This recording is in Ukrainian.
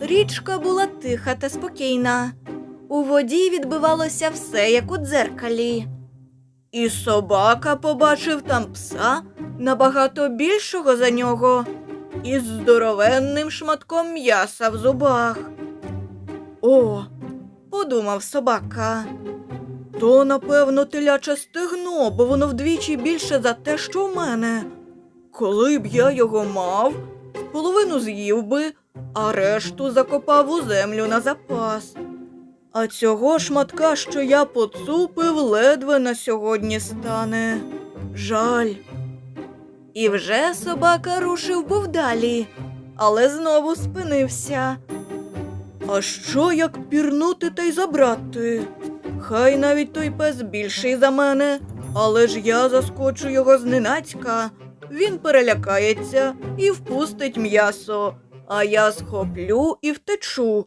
Річка була тиха та спокійна. У воді відбивалося все, як у дзеркалі. І собака побачив там пса набагато більшого за нього, із здоровенним шматком м'яса в зубах. О, подумав собака. То, напевно, теляче стегно, бо воно вдвічі більше за те, що в мене. Коли б я його мав, половину з'їв би, а решту закопав у землю на запас. А цього шматка, що я поцупив, ледве на сьогодні стане. Жаль. І вже собака рушив був далі, але знову спинився. А що як пірнути та й забрати? Хай навіть той пес більший за мене, але ж я заскочу його зненацька. Він перелякається і впустить м'ясо, а я схоплю і втечу,